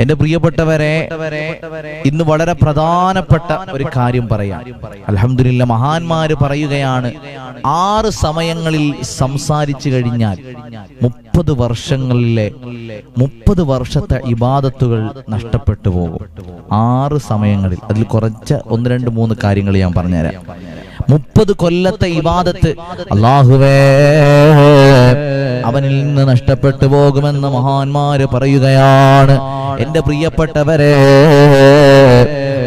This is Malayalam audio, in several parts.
എന്റെ പ്രിയപ്പെട്ടവരെ ഇന്ന് വളരെ പ്രധാനപ്പെട്ട ഒരു കാര്യം പറയാം. അലഹമില്ല മഹാന്മാര് പറയുകയാണ് ആറ് സമയങ്ങളിൽ സംസാരിച്ചു കഴിഞ്ഞാൽ മുപ്പത് വർഷങ്ങളിലെ മുപ്പത് വർഷത്തെ ഇബാദത്തുകൾ നഷ്ടപ്പെട്ടു പോകും. ആറ് സമയങ്ങളിൽ അതിൽ കുറച്ച് ഒന്ന് രണ്ട് മൂന്ന് കാര്യങ്ങൾ ഞാൻ പറഞ്ഞുതരാം. മുപ്പത് കൊല്ലത്തെ ഇബാദത്ത് അള്ളാഹുവേ അവനിൽ നിന്ന് നഷ്ടപ്പെട്ടു പോകുമെന്ന് മഹാന്മാര് പറയുകയാണ്. എന്റെ പ്രിയപ്പെട്ടവരെ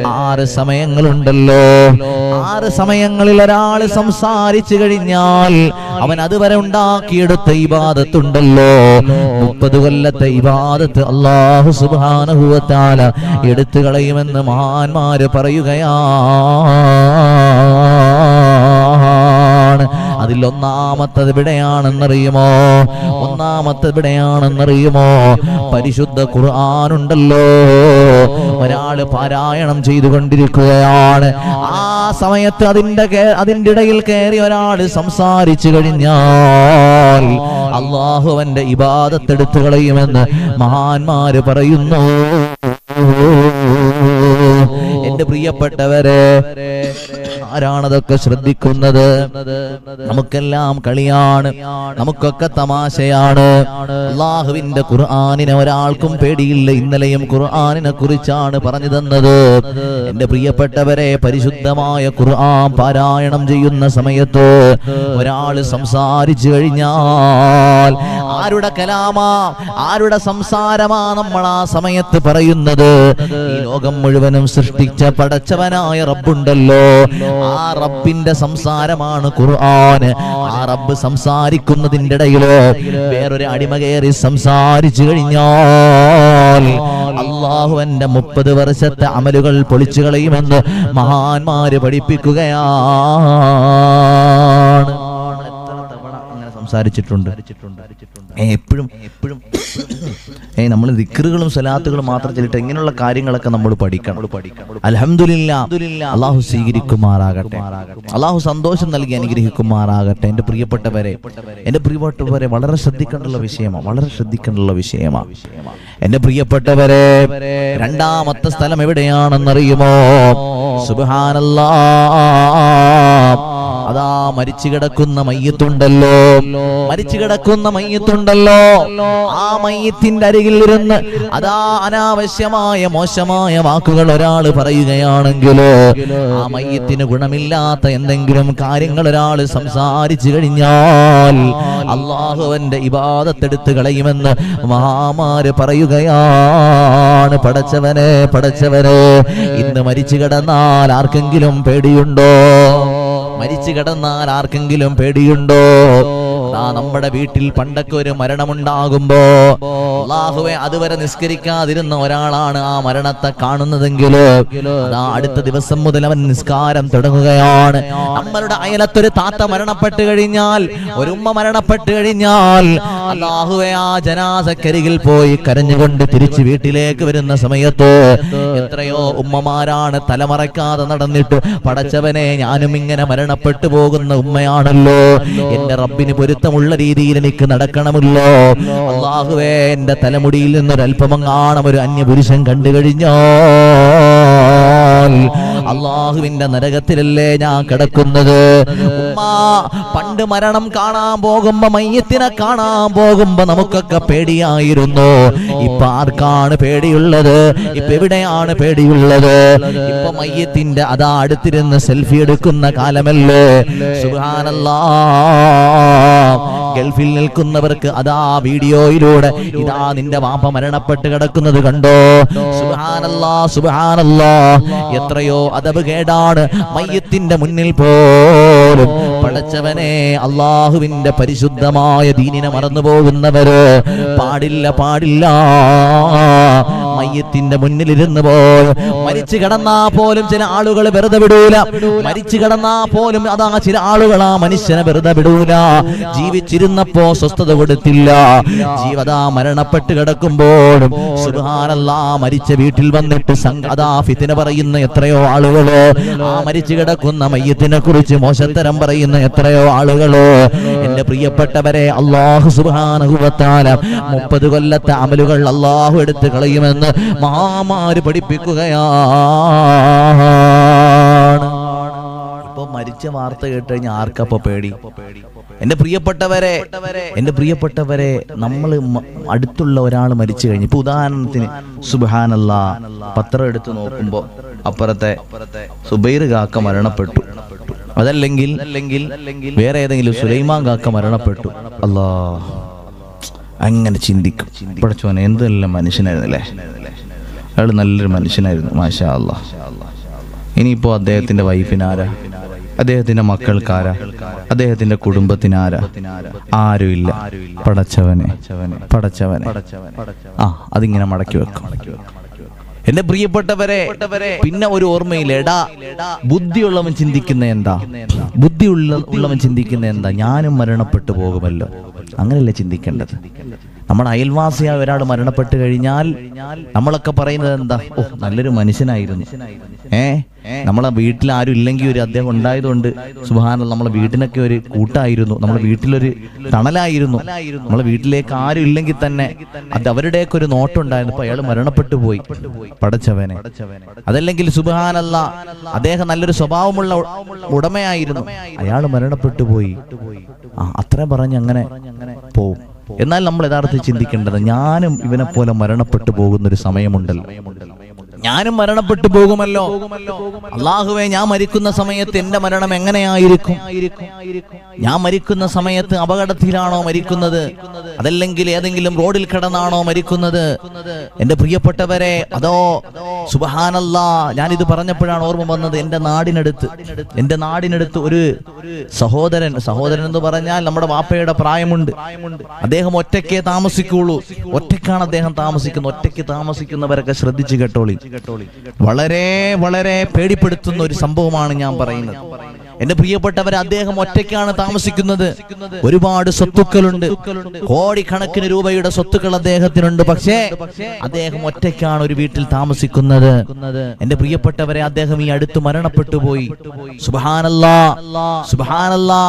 ആറ് സമയങ്ങളുണ്ടല്ലോ. ആറ് സമയങ്ങളിൽ ഒരാൾ സംസാരിച്ചു കഴിഞ്ഞാൽ അവൻ അതുവരെ ഉണ്ടാക്കിയെടുത്ത ഇബാദത്തുണ്ടല്ലോ. മുപ്പത് കൊല്ലത്തെ ഇബാദത്ത് അള്ളാഹു സുബാനുഭവത്താല എടുത്തു കളയുമെന്ന് മഹാന്മാര് പറയുകയാണ്. അതിൽ ഇവിടെയാണെന്നറിയുമോ ഒന്നാമത്തത് ഇവിടെയാണെന്നറിയുമോ പരിശുദ്ധ ഖുർആാനുണ്ടല്ലോ. ഒരാൾ പാരായണം ചെയ്തുകൊണ്ടിരിക്കുകയാണ്. ആ സമയത്ത് അതിന്റെ അതിന്റെ ഇടയിൽ കയറി ഒരാൾ സംസാരിച്ചു കഴിഞ്ഞാൽ അള്ളാഹുവന്റെ ഇബാദത്തെടുത്തു കളയുമെന്ന് മഹാന്മാര് പറയുന്നു. എന്റെ പ്രിയപ്പെട്ടവരെ ആരാണതൊക്കെ ശ്രദ്ധിക്കുന്നത്? നമുക്കെല്ലാം കളിയാണ് നമുക്കൊക്കെ തമാശയാണ്. അള്ളാഹുവിന്റെ ഖുർആാനിനെ ഒരാൾക്കും പേടിയില്ല ഇന്നലെയും ഖുർആാനിനെ കുറിച്ചാണ് പറഞ്ഞു തന്നത് എന്റെ പ്രിയപ്പെട്ടവരെ പരിശുദ്ധമായ ഖുർആൻ പാരായണം ചെയ്യുന്ന സമയത്ത് ഒരാൾ സംസാരിച്ചു കഴിഞ്ഞാൽ ആരുടെ കലാമാ? ആരുടെ സംസാരമാ നമ്മൾ ആ സമയത്ത് പറയുന്നത്? ഈ ലോകം മുഴുവനും സൃഷ്ടിച്ച പടച്ചവനായ റബ്ബുണ്ടല്ലോ. ആ റബ്ബിന്റെ സംസാരമാണ് ഖുർആൻ. ആ റബ്ബ് സംസാരിക്കുന്നതിന്റെ ഇടയിലോ വേറൊരു അടിമ കയറി സംസാരിച്ചു കഴിഞ്ഞാൽ അള്ളാഹു എന്റെ മുപ്പത് വർഷത്തെ അമലുകൾ പൊളിച്ചു കളയുമെന്ന് മഹാന്മാര് പഠിപ്പിക്കുകയാണ്. സംസാരിച്ചിട്ടുണ്ട്. എപ്പോഴും എപ്പോഴും ഏ നമ്മൾ ദിക്കറുകളും സലാത്തുകളും മാത്രം ചെല്ലിട്ട് ഇങ്ങനെയുള്ള കാര്യങ്ങളൊക്കെ നമ്മൾ പഠിക്കണം. അലഹമില്ല അള്ളാഹു സ്വീകരിക്കുമാറാകട്ടെ. അള്ളാഹു സന്തോഷം നൽകി അനുഗ്രഹിക്കുമാറാകട്ടെ. എന്റെ പ്രിയപ്പെട്ടവരെ എന്റെ പ്രിയപ്പെട്ടവരെ വളരെ ശ്രദ്ധിക്കേണ്ടുള്ള വിഷയമാണ് വളരെ ശ്രദ്ധിക്കേണ്ടുള്ള വിഷയമാണ് എന്റെ പ്രിയപ്പെട്ടവരെ രണ്ടാമത്തെ സ്ഥലം എവിടെയാണെന്നറിയുമോ? സുബാനല്ലാ അതാ മരിച്ചു കിടക്കുന്ന മയ്യത്തുണ്ടല്ലോ. മരിച്ചു കിടക്കുന്ന മയ്യത്തുണ്ടല്ലോ. ആ മയ്യത്തിന്റെ അരികിൽ ഇരുന്ന് അതാ അനാവശ്യമായ മോശമായ വാക്കുകൾ ഒരാൾ പറയുകയാണെങ്കിലോ ആ മയ്യത്തിന് ഗുണമില്ലാത്ത എന്തെങ്കിലും കാര്യങ്ങൾ ഒരാൾ സംസാരിച്ചു കഴിഞ്ഞാൽ അള്ളാഹുവന്റെ ഇബാദത്തെടുത്ത് കളയുമെന്ന് മഹാമാര് പറയുകയാണ്. പടച്ചവനെ പടച്ചവനെ ഇന്ന് മരിച്ചു കിടന്നാൽ ആർക്കെങ്കിലും പേടിയുണ്ടോ? മരിച്ചു കിടന്നാൽ ആർക്കെങ്കിലും പേടിയുണ്ടോ? നമ്മുടെ വീട്ടിൽ പണ്ടൊക്കെ ഒരു മരണമുണ്ടാകുമ്പോ അള്ളാഹുവെ അതുവരെ നിസ്കരിക്കാതിരുന്ന ഒരാളാണ് ആ മരണത്തെ കാണുന്നതെങ്കിലോ അതാ അടുത്ത ദിവസം മുതൽ അവൻ നിസ്കാരം തുടങ്ങുകയാണ്. നമ്മളുടെ അയലത്തൊരു താത്ത മരണപ്പെട്ട് കഴിഞ്ഞാൽ ഒരു ഉമ്മ മരണപ്പെട്ട് കഴിഞ്ഞാൽ അള്ളാഹുവെ ആ ജനാസക്കരികിൽ പോയി കരഞ്ഞുകൊണ്ട് തിരിച്ച് വീട്ടിലേക്ക് വരുന്ന സമയത്ത് എത്രയോ ഉമ്മമാരാണ് തലമറക്കാതെ നടന്നിട്ട് പടച്ചവനെ ഞാനും ഇങ്ങനെ മരണപ്പെട്ടു പോകുന്ന ഉമ്മയാണല്ലോ. എന്റെ റബ്ബിന് പൊരുത്തമുള്ള രീതിയിൽ എനിക്ക് നടക്കണമല്ലോ. അള്ളാഹുവേ എന്റെ തലമുടിയിൽ നിന്നൊരല്പമങ്ങാണം ഒരു അന്യപുരുഷൻ കണ്ടു അള്ളാഹുവിന്റെ നരകത്തിലല്ലേ ഞാൻ കിടക്കുന്നത്? പണ്ട് മരണം കാണാൻ പോകുമ്പോ മയ്യത്തിനെ കാണാൻ പോകുമ്പോ നമുക്കൊക്കെ പേടിയായിരുന്നു. ഇപ്പൊ ആർക്കാണ് പേടിയുള്ളത്? ഇപ്പൊ എവിടെയാണ് പേടിയുള്ളത്? ഇപ്പൊ മയ്യത്തിന്റെ അതാ അടുത്തിരുന്ന് സെൽഫി എടുക്കുന്ന കാലമല്ലേ? സുഹാനല്ലാ ഗൾഫിൽ നിൽക്കുന്നവർക്ക് അതാ വീഡിയോയിലൂടെ ഇതാ നിന്റെ വാപ്പ മരണപ്പെട്ട് കിടക്കുന്നത് കണ്ടോ? സുഹാനല്ലാ സുഹാനല്ലാ എത്രയോ അതബ് കേടാണ്. മയ്യത്തിന്റെ മുന്നിൽ പോലും പടച്ചവനെ അള്ളാഹുവിന്റെ പരിശുദ്ധമായ ദീനിനെ മറന്നു പോകുന്നവര് പാടില്ല പാടില്ല. മയ്യത്തിന്റെ മുന്നിലിരുന്ന് പോയ. മരിച്ചു കിടന്നാ പോലും ചില ആളുകൾ വെറുതെ വിടൂല. മരിച്ചു കിടന്നാ പോലും അതാ ചില ആളുകൾ ആ മനുഷ്യനെ വെറുതെ വിടൂല. ജീവിച്ചിരുന്നപ്പോ സ്വസ്ഥത കൊടുത്തില്ല. ജീവതാ മരണപ്പെട്ട് കിടക്കുമ്പോഴും സുഹാനല്ല മരിച്ച വീട്ടിൽ വന്നിട്ട് അതാ പറയുന്ന എത്രയോ ആളുകളോ. ആ മരിച്ചു കിടക്കുന്ന മയ്യത്തിനെ കുറിച്ച് മോശത്തരം പറയുന്ന എത്രയോ ആളുകളോ. എന്റെ പ്രിയപ്പെട്ടവരെ അള്ളാഹു സുബാനുഭവത്താല മുപ്പത് കൊല്ലത്തെ അമലുകൾ അള്ളാഹു എടുത്ത് കളയുമെന്ന് മഹാമാര് പഠിപ്പിക്കുകയാണ്. ഇപ്പൊ മരിച്ച വാർത്ത കേട്ട് കഴിഞ്ഞാൽ ആർക്കപ്പ പേടി? എന്റെ പ്രിയപ്പെട്ടവരെ എന്റെ പ്രിയപ്പെട്ടവരെ നമ്മൾ അടുത്തുള്ള ഒരാൾ മരിച്ചു കഴിഞ്ഞു. ഇപ്പൊ ഉദാഹരണത്തിന് സുബാനല്ല പത്രം എടുത്ത് നോക്കുമ്പോ അപ്പുറത്തെ സുബൈർ കാക്ക മരണപ്പെട്ടു. അതല്ലെങ്കിൽ വേറെ ഏതെങ്കിലും സുലൈമാൻ കാക്ക മരണപ്പെട്ടു. അല്ലാ അങ്ങനെ ചിന്തിക്കും. പഠിച്ചോനെ എന്തെല്ലാം മനുഷ്യനായിരുന്നല്ലേ? അയാൾ നല്ലൊരു മനുഷ്യനായിരുന്നു മാഷാ അല്ല ഇനിയിപ്പോ അദ്ദേഹത്തിന്റെ വൈഫിനാരാ അദ്ദേഹത്തിന്റെ മക്കൾക്കാരാ അദ്ദേഹത്തിന്റെ കുടുംബത്തിനാരാ ആരുമില്ല പടച്ചവനെ പടച്ചവനെ. ആ അതിങ്ങനെ മടക്കി വെക്കും. എന്റെ പ്രിയപ്പെട്ടവരെ പിന്നെ ഒരു ഓർമ്മയിൽ എടാ ബുദ്ധിയുള്ളവൻ ചിന്തിക്കുന്ന എന്താ? ബുദ്ധിയുള്ള ഉള്ളവൻ ചിന്തിക്കുന്ന എന്താ? ഞാനും മരണപ്പെട്ടു പോകുമല്ലോ. അങ്ങനെയല്ലേ ചിന്തിക്കേണ്ടത്? നമ്മുടെ അയൽവാസിയായ ഒരാൾ മരണപ്പെട്ട് കഴിഞ്ഞാൽ നമ്മളൊക്കെ പറയുന്നത് എന്താ? ഓ നല്ലൊരു മനുഷ്യനായിരുന്നു. ഏ? നമ്മളെ വീട്ടിൽ ആരും ഇല്ലെങ്കിൽ ഒരു അദ്ദേഹം ഉണ്ടായതുകൊണ്ട് സുഹാന നമ്മളെ വീട്ടിനൊക്കെ ഒരു കൂട്ടായിരുന്നു. നമ്മളെ വീട്ടിലൊരു തണലായിരുന്നു. നമ്മളെ വീട്ടിലേക്ക് ആരും ഇല്ലെങ്കിൽ തന്നെ അത് അവരുടെയൊക്കെ ഒരു നോട്ടം ഉണ്ടായിരുന്നു ഇപ്പൊ അയാൾ മരണപ്പെട്ടു പോയി. പടച്ചവനെ. അതല്ലെങ്കിൽ സുബാനല്ല അദ്ദേഹം നല്ലൊരു സ്വഭാവമുള്ള ഉടമയായിരുന്നു. അയാൾ മരണപ്പെട്ടു പോയി. ആ അത്ര പറഞ്ഞ് അങ്ങനെ പോവും. എന്നാൽ നമ്മൾ യഥാർത്ഥത്തിൽ ചിന്തിക്കേണ്ടത് ഞാനും ഇവനെ പോലെ മരണപ്പെട്ടു പോകുന്ന ഒരു സമയമുണ്ടല്ലോ. ഞാനും മരണപ്പെട്ടു പോകുമല്ലോ. അള്ളാഹുവെ ഞാൻ മരിക്കുന്ന സമയത്ത് എന്റെ മരണം എങ്ങനെയായിരിക്കും? ഞാൻ മരിക്കുന്ന സമയത്ത് അപകടത്തിലാണോ മരിക്കുന്നത്? അതല്ലെങ്കിൽ ഏതെങ്കിലും റോഡിൽ കിടന്നാണോ മരിക്കുന്നത്? എന്റെ പ്രിയപ്പെട്ടവരെ അതോ സുബഹാനല്ലാ ഞാനിത് പറഞ്ഞപ്പോഴാണ് ഓർമ്മ വന്നത് എന്റെ നാടിനടുത്ത്. എന്റെ നാടിനടുത്ത് ഒരു സഹോദരൻ സഹോദരൻ എന്ന് പറഞ്ഞാൽ നമ്മുടെ വാപ്പയുടെ പ്രായമുണ്ട്. അദ്ദേഹം ഒറ്റയ്ക്കേ താമസിക്കുള്ളൂ. ഒറ്റയ്ക്കാണ് അദ്ദേഹം താമസിക്കുന്നത്. ഒറ്റയ്ക്ക് താമസിക്കുന്നവരൊക്കെ ശ്രദ്ധിച്ചു കേട്ടോളി. വളരെ വളരെ പേടിപ്പെടുത്തുന്ന ഒരു സംഭവമാണ് ഞാൻ പറയുന്നത്. എന്റെ പ്രിയപ്പെട്ടവർ അദ്ദേഹം ഒറ്റയ്ക്കാണ് താമസിക്കുന്നത്. ഒരുപാട് സ്വത്തുക്കളുണ്ട്. കോടിക്കണക്കിന് രൂപയുടെ സ്വത്തുക്കൾ അദ്ദേഹത്തിനുണ്ട്. പക്ഷേ അദ്ദേഹം ഒറ്റയ്ക്കാണ് ഒരു വീട്ടിൽ താമസിക്കുന്നത്. എന്റെ പ്രിയപ്പെട്ടവരെ അദ്ദേഹം ഈ അടുത്ത് മരണപ്പെട്ടു പോയി. സുബാനല്ലാ സുബാനല്ലാ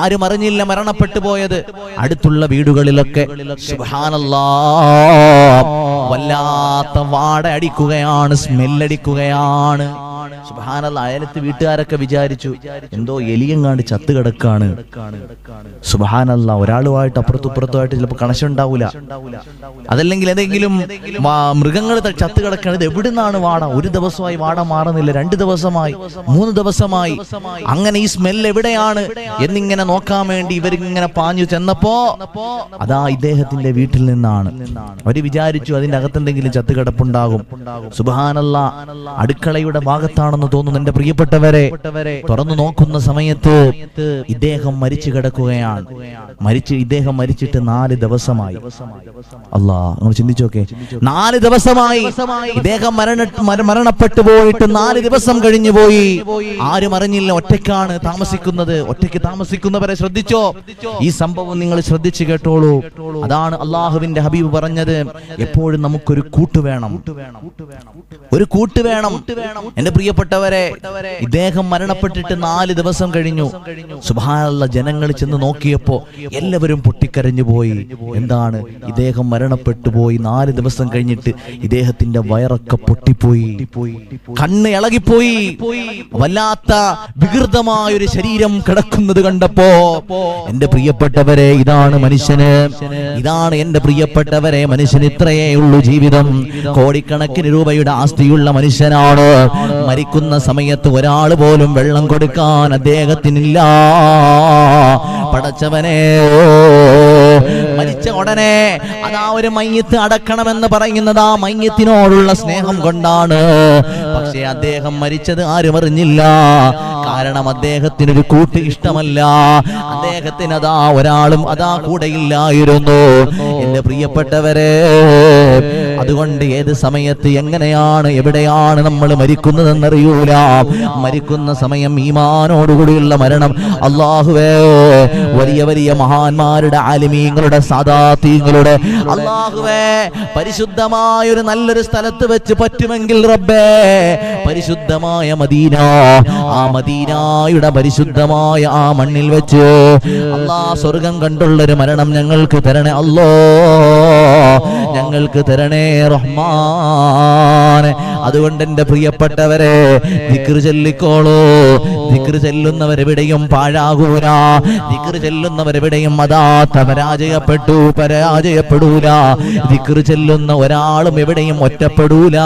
ആരും അറിഞ്ഞില്ല മരണപ്പെട്ടു പോയത്. അടുത്തുള്ള വീടുകളിലൊക്കെ സുബാനല്ലാ വല്ലാത്ത വാട അടിക്കുകയാണ് സ്മെല്ലടിക്കുകയാണ് സുബാനല്ല അയലത്ത് വീട്ടുകാരൊക്കെ വിചാരിച്ചു എന്തോ എലിയും കാണ്ട് ചത്ത് കിടക്കാണ്. സുബാനല്ല ഒരാളുമായിട്ട് അപ്പുറത്തുപ്പുറത്തുമായിട്ട് ചിലപ്പോൾ കണക്ഷൻ ഉണ്ടാവൂല. അതല്ലെങ്കിൽ ഏതെങ്കിലും മൃഗങ്ങൾ ചത്ത് കിടക്കാണ് ഇത് എവിടുന്നാണ് വാട? ഒരു ദിവസമായി വാട മാറുന്നില്ല രണ്ട് ദിവസമായി മൂന്ന് ദിവസമായി. അങ്ങനെ ഈ സ്മെൽ എവിടെയാണ് എന്നിങ്ങനെ നോക്കാൻ വേണ്ടി ഇവരിങ്ങനെ പാഞ്ഞു ചെന്നപ്പോ അതാ ഇദ്ദേഹത്തിന്റെ വീട്ടിൽ നിന്നാണ്. അവർ വിചാരിച്ചു അതിന്റെ അകത്തെന്തെങ്കിലും ചത്ത് കിടപ്പുണ്ടാകും. സുബാനല്ല അടുക്കളയുടെ ഭാഗത്താണെന്ന് തോന്നുന്നു എന്റെ പ്രിയപ്പെട്ടവരെ. തുറന്നു നോക്കുന്ന സമയത്ത് ഇദ്ദേഹം മരിച്ചു കിടക്കുകയാണ്. മരിച്ച് ഇദ്ദേഹം മരിച്ചിട്ട് നാല് ദിവസമായി. അല്ലാ നിങ്ങൾ ചിന്തിച്ചോക്കെ നാല് ദിവസമായി ഇദ്ദേഹം മരണ മരണപ്പെട്ടു പോയിട്ട് നാല് ദിവസം കഴിഞ്ഞു പോയി. ആരും അറിഞ്ഞില്ല ഒറ്റയ്ക്കാണ് താമസിക്കുന്നത്. ഒറ്റയ്ക്ക് താമസിക്കുന്നവരെ ശ്രദ്ധിച്ചോ? ഈ സംഭവം നിങ്ങൾ ശ്രദ്ധിച്ചു കേട്ടോളൂ. അതാണ് അള്ളാഹുവിന്റെ ഹബീബ് പറഞ്ഞത്. എപ്പോഴും നമുക്കൊരു കൂട്ട് വേണം. ഒരു കൂട്ട് വേണം. എന്റെ പ്രിയപ്പെട്ടവരെ ഇദ്ദേഹം മരണപ്പെട്ടിട്ട് നാല് ദിവസം കഴിഞ്ഞു. സുഭാനുള്ള ജനങ്ങൾ ചെന്ന് നോക്കിയപ്പോ എല്ലാവരും പൊട്ടിക്കരഞ്ഞു പോയി. എന്താണ്? ഇദ്ദേഹം മരണപ്പെട്ടു പോയി നാല് ദിവസം കഴിഞ്ഞിട്ട് ഇദ്ദേഹത്തിന്റെ വയറൊക്കെ പൊട്ടിപ്പോയി. കണ്ണ് ഇളകിപ്പോയി. വല്ലാത്ത വികൃതമായ ഒരു ശരീരം കിടക്കുന്നത് കണ്ടപ്പോ എന്റെ പ്രിയപ്പെട്ടവരെ ഇതാണ് മനുഷ്യന്. ഇതാണ് എന്റെ പ്രിയപ്പെട്ടവരെ മനുഷ്യന് ഇത്രയേ ഉള്ളൂ ജീവിതം. കോടിക്കണക്കിന് രൂപയുടെ ആസ്തിയുള്ള മനുഷ്യനാണ്. മരിക്കുന്ന സമയത്ത് ഒരാൾ പോലും വെള്ളം കൊടുക്കാൻ അദ്ദേഹത്തിനില്ല. പടച്ചവനെ മരിച്ച ഉടനെ അതാ ഒരു മയ്യത്ത് അടക്കണമെന്ന് പറയുന്നത് ആ മയ്യത്തിനോടുള്ള സ്നേഹം കൊണ്ടാണ്. പക്ഷേ അദ്ദേഹം മരിച്ചത് ആരും അറിഞ്ഞില്ല. കാരണം അദ്ദേഹത്തിനൊരു കൂട്ട് ഇഷ്ടമല്ല. അദ്ദേഹത്തിന് അതാ ഒരാളും അതാ കൂടെ ഇല്ലായിരുന്നു. എന്റെ പ്രിയപ്പെട്ടവരെ അതുകൊണ്ട് ഏത് സമയത്ത് എങ്ങനെയാണ് എവിടെയാണ് നമ്മൾ മരിക്കുന്നതെന്നറിയൂല. മരിക്കുന്ന സമയം ഈമാനോടുകൂടിയുള്ള മരണം. അള്ളാഹുവേ വലിയ വലിയ മഹാന്മാരുടെ ആലിമീങ്ങളുടെ സാദാത്തീങ്ങളുടെ അള്ളാഹുവേ പരിശുദ്ധമായ ഒരു നല്ലൊരു സ്ഥലത്ത് വെച്ച് പറ്റുമെങ്കിൽ റബ്ബേ പരിശുദ്ധമായ മദീന ആ മദീനായുടെ പരിശുദ്ധമായ ആ മണ്ണിൽ വെച്ച് അള്ളാ സ്വർഗം കണ്ടുള്ളൊരു മരണം ഞങ്ങൾക്ക് തരണേ അല്ലോ ഞങ്ങൾക്ക് തരണേ അതുകൊണ്ട് എന്റെ പ്രിയപ്പെട്ടവരെ ദിക്ർ ചൊല്ലിക്കോളൂ. ദിക്ർ ചെല്ലുന്നവരെവിടെയും പാഴാകൂല. ദിക്ർ ചെല്ലുന്നവരെവിടെയും അതാത്ത പരാജയപ്പെട്ടു പരാജയപ്പെടൂല. ദിക്ർ ചെല്ലുന്ന ഒരാളും എവിടെയും ഒറ്റപ്പെടൂല.